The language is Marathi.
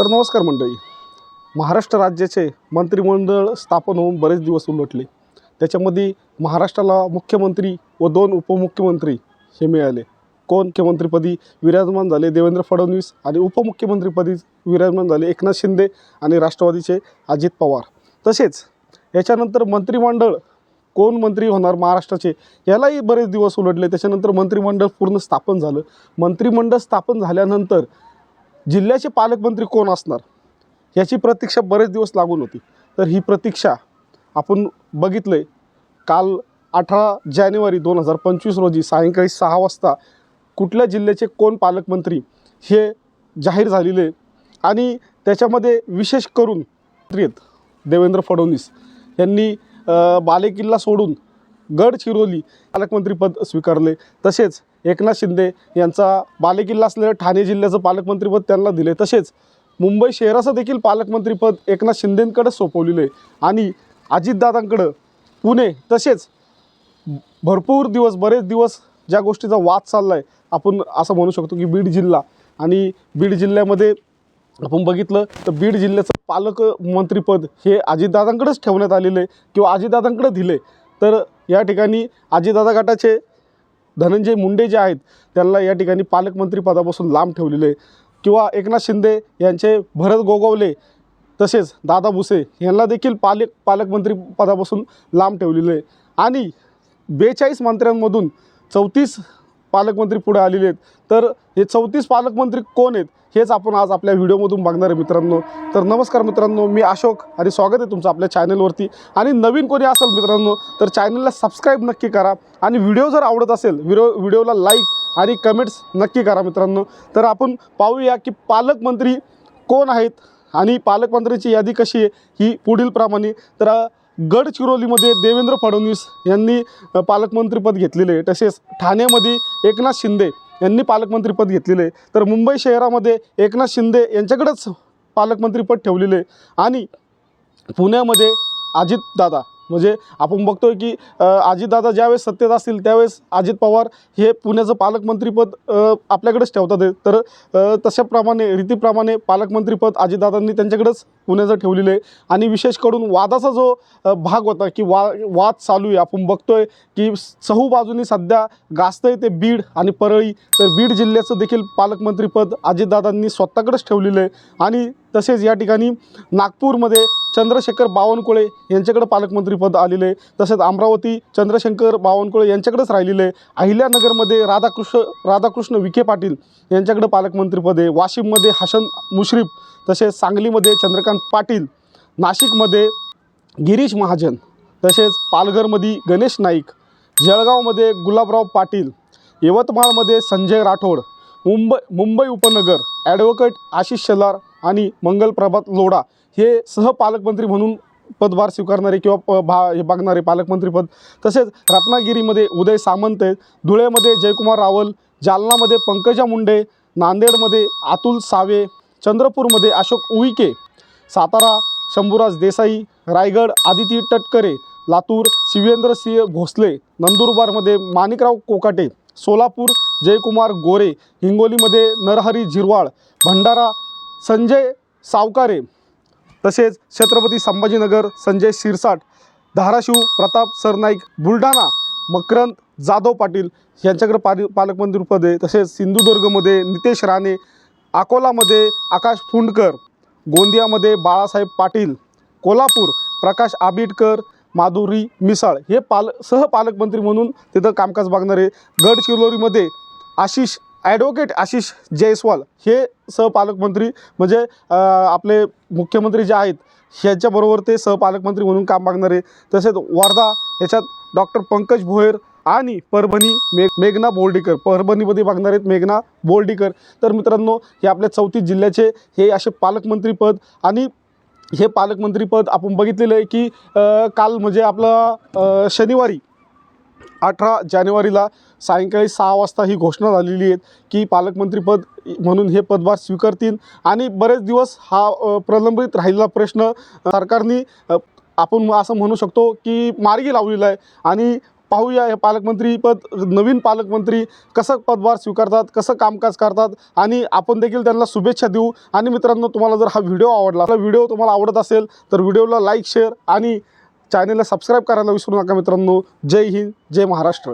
तर नमस्कार मंडळी. महाराष्ट्र राज्याचे मंत्रिमंडळ स्थापन होऊन बरेच दिवस उलटले. त्याच्यामध्ये महाराष्ट्राला मुख्यमंत्री व दोन उपमुख्यमंत्री हे मिळाले. कोण? मुख्यमंत्रीपदी विराजमान झाले देवेंद्र फडणवीस आणि उपमुख्यमंत्रीपदी विराजमान झाले एकनाथ शिंदे आणि राष्ट्रवादीचे अजित पवार. तसेच याच्यानंतर मंत्रिमंडळ कोण मंत्री होणार महाराष्ट्राचे यालाही बरेच दिवस उलटले. त्याच्यानंतर मंत्रिमंडळ पूर्ण स्थापन झालं. मंत्रिमंडळ स्थापन झाल्यानंतर जिल्ह्याचे पालकमंत्री कोण असणार? याची प्रतीक्षा बरेच दिवस लागून होती. तर ही प्रतीक्षा आपण बघितलं आहे काल अठरा जानेवारी दोन हजार पंचवीस रोजी सायंकाळी सहा वाजता कुठल्या जिल्ह्याचे कोण पालकमंत्री हे जाहीर झालेले आणि त्याच्यामध्ये विशेष करून देवेंद्र फडणवीस यांनी बालेकिल्ला सोडून गडचिरोली पालकमंत्रीपद स्वीकारले. तसेच एकनाथ शिंदे यांचा बालेकिल्ला असलेलं ठाणे जिल्ह्याचं पालकमंत्रीपद त्यांना दिले. तसेच मुंबई शहराचं देखील पालकमंत्रीपद एकनाथ शिंदेंकडे सोपवलेलं आहे. आणि अजितदादांकडं पुणे. तसेच भरपूर दिवस बरेच दिवस ज्या गोष्टीचा वाद चालला आहे आपण असं म्हणू शकतो की बीड जिल्हा. आणि बीड जिल्ह्यामध्ये आपण बघितलं तर बीड जिल्ह्याचं पालकमंत्रीपद हे अजितदादांकडेच ठेवण्यात आलेलं आहे किंवा अजितदादांकडे दिले तर या ठिकाणी आजीदादा गटाचे धनंजय मुंडे जे आहेत त्यांना या ठिकाणी पालकमंत्रीपदापासून लांब ठेवलेले आहे. किंवा एकनाथ शिंदे यांचे भरत गोगावले तसेच दादा भुसे यांना देखील पालक पालकमंत्री पदापासून लांब ठेवलेले आहे. आणि बेचाळीस मंत्र्यांमधून चौतीस पालकमंत्री पुढे आलेले आहेत. तर हे चौतीस पालकमंत्री कोण आहेत हेच आपण आज आपल्या व्हिडिओमधून बघणार आहे मित्रांनो. तर नमस्कार मित्रांनो मी अशोक आणि स्वागत आहे तुमचं आपल्या चॅनलवरती आणि नवीन कोणी असेल मित्रांनो तर चॅनलला सबस्क्राईब नक्की करा. आणि व्हिडिओ जर आवडत असेल व्हिडिओ व्हिडिओला लाईक आणि कमेंट्स नक्की करा मित्रांनो. तर आपण पाहूया की पालकमंत्री कोण आहेत आणि पालकमंत्र्यांची यादी कशी आहे ही पुढील प्रमाणे तर गडचिरोलीमध्ये देवेंद्र फडणवीस यांनी पालकमंत्रीपद घेतलेले. आहे तसेच ठाण्यामध्ये एकनाथ शिंदे यांनी पालकमंत्रीपद घेतलेले. आहे तर मुंबई शहरामध्ये एकनाथ शिंदे यांच्याकडंच पालकमंत्रीपद ठेवलेले. आहे आणि पुण्यामध्ये अजितदादा म्हणजे आपण बघतोय की अजितदादा ज्यावेळेस सत्तेत असतील त्यावेळेस अजित पवार हे पुण्याचं पालकमंत्रीपद आपल्याकडेच ठेवतात. तर तशाप्रमाणे रीतीप्रमाणे पालकमंत्रीपद अजितदादांनी त्यांच्याकडेच पुण्याचं ठेवलेलं आहे. आणि विशेष करून वादाचा जो भाग होता की वा वाद चालू आहे. आपण बघतोय की चहू बाजूनी सध्या गाजतंय ते बीड आणि परळी. तर बीड जिल्ह्याचं देखील पालकमंत्रीपद अजितदादांनी स्वतःकडेच ठेवलेलं आहे. आणि तसेच या ठिकाणी नागपूरमध्ये चंद्रशेखर बावनकुळे यांच्याकडे पालकमंत्रीपद आलेले आहे. तसेच अमरावती चंद्रशंकर बावनकुळे यांच्याकडेच राहिलेले आहे. अहिल्यानगरमध्ये राधाकृष्ण राधाकृष्ण विखे पाटील यांच्याकडे पालकमंत्रीपद आहे. वाशिममध्ये हसन मुश्रीफ तसेच सांगलीमध्ये चंद्रकांत पाटील नाशिकमध्ये गिरीश महाजन तसेच पालघरमध्ये गणेश नाईक जळगावमध्ये गुलाबराव पाटील यवतमाळमध्ये संजय राठोड मुंबई मुंबई उपनगर ॲडव्होकेट आशिष शेलार आणि मंगलप्रभात लोढा हे सहपालकमंत्री म्हणून पदभार स्वीकारणारे किंवा प भा हे बघणारे पालकमंत्रीपद तसेच रत्नागिरीमध्ये उदय सामंत आहेत धुळेमध्ये जयकुमार रावल जालनामध्ये पंकजा मुंडे नांदेडमध्ये अतुल सावे चंद्रपूरमध्ये अशोक उईके सातारा शंभूराज देसाई रायगड आदिती टटकरे लातूर शिवेंद्रसिंह भोसले नंदुरबारमध्ये माणिकराव कोकाटे सोलापूर जयकुमार गोरे हिंगोलीमध्ये नरहरी झिरवाळ भंडारा संजय सावकारे तसेच छत्रपती संभाजीनगर संजय शिरसाट धाराशिव प्रताप सरनाईक बुलढाणा मकरंद जाधव पाटील यांच्याकडे पाली पालकमंत्रीपद आहे. तसेच सिंधुदुर्गमध्ये नितेश राणे अकोलामध्ये आकाश फुंडकर गोंदियामध्ये बाळासाहेब पाटील कोल्हापूर प्रकाश आबिटकर माधुरी मिसाळ हे पाल सहपालकमंत्री म्हणून तिथं कामकाज बघणारे गडचिरोलीमध्ये आशिष ॲडव्होकेट आशिष जयस्वाल हे सहपालकमंत्री म्हणजे आपले मुख्यमंत्री जे आहेत ह्याच्याबरोबर ते सहपालकमंत्री म्हणून काम मागणारे तसेच वर्धा याच्यात डॉक्टर पंकज भोयर आणि परभणी मेघ मेघना बोर्डीकर. परभणीमध्ये बघणार आहेत मेघना बोर्डीकर. तर मित्रांनो हे आपल्या चौतीस जिल्ह्याचे हे असे पालकमंत्रीपद आणि हे पालकमंत्रीपद आपण बघितलेलं आहे की काल म्हणजे आपलं शनिवारी अठरा जानेवारीला सायंकाळी सहा वाजता ही घोषणा झालेली आहे की पालकमंत्रीपद म्हणून हे पदभार स्वीकारतील. आणि बरेच दिवस हा प्रलंबित राहिलेला प्रश्न सरकारने आपण असं म्हणू शकतो की मार्गी लावलेला आहे. आणि पाहूया हे पालकमंत्री पद नवीन पालकमंत्री कसं पदभार स्वीकारतात कसं कामकाज करतात आणि आपण देखील त्यांना शुभेच्छा देऊ. आणि मित्रांनो तुम्हाला जर हा व्हिडिओ आवडला तर व्हिडिओ तुम्हाला आवडत असेल तर व्हिडिओला लाईक शेअर आणि चॅनेलला सबस्क्राईब करायला विसरू नका मित्रांनो. जय हिंद जय महाराष्ट्र.